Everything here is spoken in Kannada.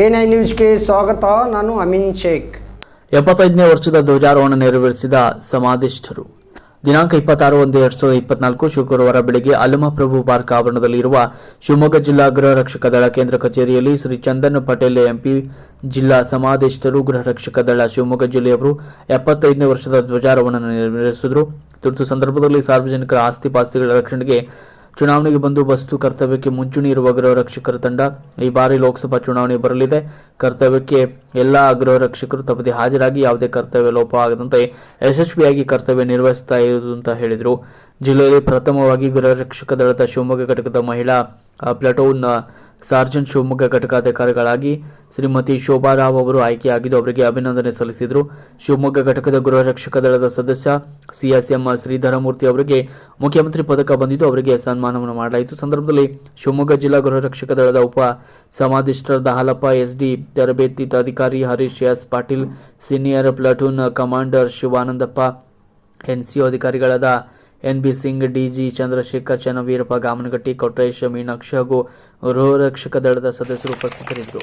ಎ ನೈನ್ ನ್ಯೂಸ್ಗೆ ಸ್ವಾಗತ, ನಾನು ಅಮೀನ್ ಶೇಖ್. ಎಪ್ಪತ್ತೈದನೇ ವರ್ಷದ ಧ್ವಜಾರೋಹಣ ನೆರವೇರಿಸಿದ ಸಮಾಧಿಷ್ಠರು. ದಿನಾಂಕ ಇಪ್ಪತ್ತಾರು ಒಂದು ಎರಡ್ ಸಾವಿರದ ಇಪ್ಪತ್ನಾಲ್ಕು ಶುಕ್ರವಾರ ಬೆಳಗ್ಗೆ ಅಲ್ಲಮಪ್ರಭು ಪಾರ್ಕ್ ಆವರಣದಲ್ಲಿರುವ ಶಿವಮೊಗ್ಗ ಜಿಲ್ಲಾ ಗೃಹ ರಕ್ಷಕ ದಳ ಕೇಂದ್ರ ಕಚೇರಿಯಲ್ಲಿ ಶ್ರೀ ಚಂದನ್ ಪಟೇಲ್ ಎಂಪಿ, ಜಿಲ್ಲಾ ಸಮಾಧಿಷ್ಠರು, ಗೃಹ ರಕ್ಷಕ ದಳ ಶಿವಮೊಗ್ಗ ಜಿಲ್ಲೆಯವರು ಎಪ್ಪತ್ತೈದನೇ ವರ್ಷದ ಧ್ವಜಾರೋಹಣ ನೆರವೇರಿಸಿದರು. ತುರ್ತು ಸಂದರ್ಭದಲ್ಲಿ ಸಾರ್ವಜನಿಕರ ಆಸ್ತಿ ಪಾಸ್ತಿಗಳ ರಕ್ಷಣೆಗೆ ಚುನಾವಣೆಗೆ ಬಂದೋಬಸ್ತು ಕರ್ತವ್ಯಕ್ಕೆ ಮುಂಚೂಣಿ ಇರುವ ಗೃಹ ರಕ್ಷಕರ ತಂಡ ಈ ಬಾರಿ ಲೋಕಸಭಾ ಚುನಾವಣೆ ಬರಲಿದೆ. ಕರ್ತವ್ಯಕ್ಕೆ ಎಲ್ಲ ಗೃಹ ರಕ್ಷಕರು ತಪ್ಪದೆ ಹಾಜರಾಗಿ ಯಾವುದೇ ಕರ್ತವ್ಯ ಲೋಪ ಆಗದಂತೆ ಯಶಸ್ವಿಯಾಗಿ ಕರ್ತವ್ಯ ನಿರ್ವಹಿಸ್ತಾ ಇರುವುದು ಅಂತ ಹೇಳಿದರು. ಜಿಲ್ಲೆಯಲ್ಲಿ ಪ್ರಥಮವಾಗಿ ಗೃಹ ರಕ್ಷಕ ದಳದ ಶಿವಮೊಗ್ಗ ಘಟಕದ ಮಹಿಳಾ ಆ, ಪ್ಲಾಟೂನ್ ಆ, ಸಾರ್ಜೆಂಟ್ ಶಿವಮೊಗ್ಗ ಘಟಕಾಧಿಕಾರಿಗಳಾಗಿ ಶ್ರೀಮತಿ ಶೋಭಾ ರಾವ್ ಅವರು ಆಯ್ಕೆಯಾಗಿದ್ದು ಅವರಿಗೆ ಅಭಿನಂದನೆ ಸಲ್ಲಿಸಿದರು. ಶಿವಮೊಗ್ಗ ಘಟಕದ ಗೃಹ ರಕ್ಷಕ ದಳದ ಸದಸ್ಯ ಸಿಎಸ್ಎಂ ಶ್ರೀಧರಮೂರ್ತಿ ಅವರಿಗೆ ಮುಖ್ಯಮಂತ್ರಿ ಪದಕ ಬಂದಿದ್ದು ಅವರಿಗೆ ಸನ್ಮಾನವನ್ನು ಮಾಡಲಾಯಿತು. ಸಂದರ್ಭದಲ್ಲಿ ಶಿವಮೊಗ್ಗ ಜಿಲ್ಲಾ ಗೃಹ ರಕ್ಷಕ ದಳದ ಉಪ ಸಮಾಧಿಷ್ಠರದ ಹಾಲಪ್ಪ ಎಸ್ಡಿ ತರಬೇತಿ ಅಧಿಕಾರಿ Harish S Patil, senior platoon commander Shivanandappa, NCO ಅಧಿಕಾರಿಗಳಾದ N B Singh, DG Chandrashekar Channaveerappa, Gamanagatti, Kotresh, Meenakshi ಹಾಗೂ ಗೃಹ ರಕ್ಷಕ ದಳದ ಸದಸ್ಯರು ಉಪಸ್ಥಿತರಿದ್ದರು.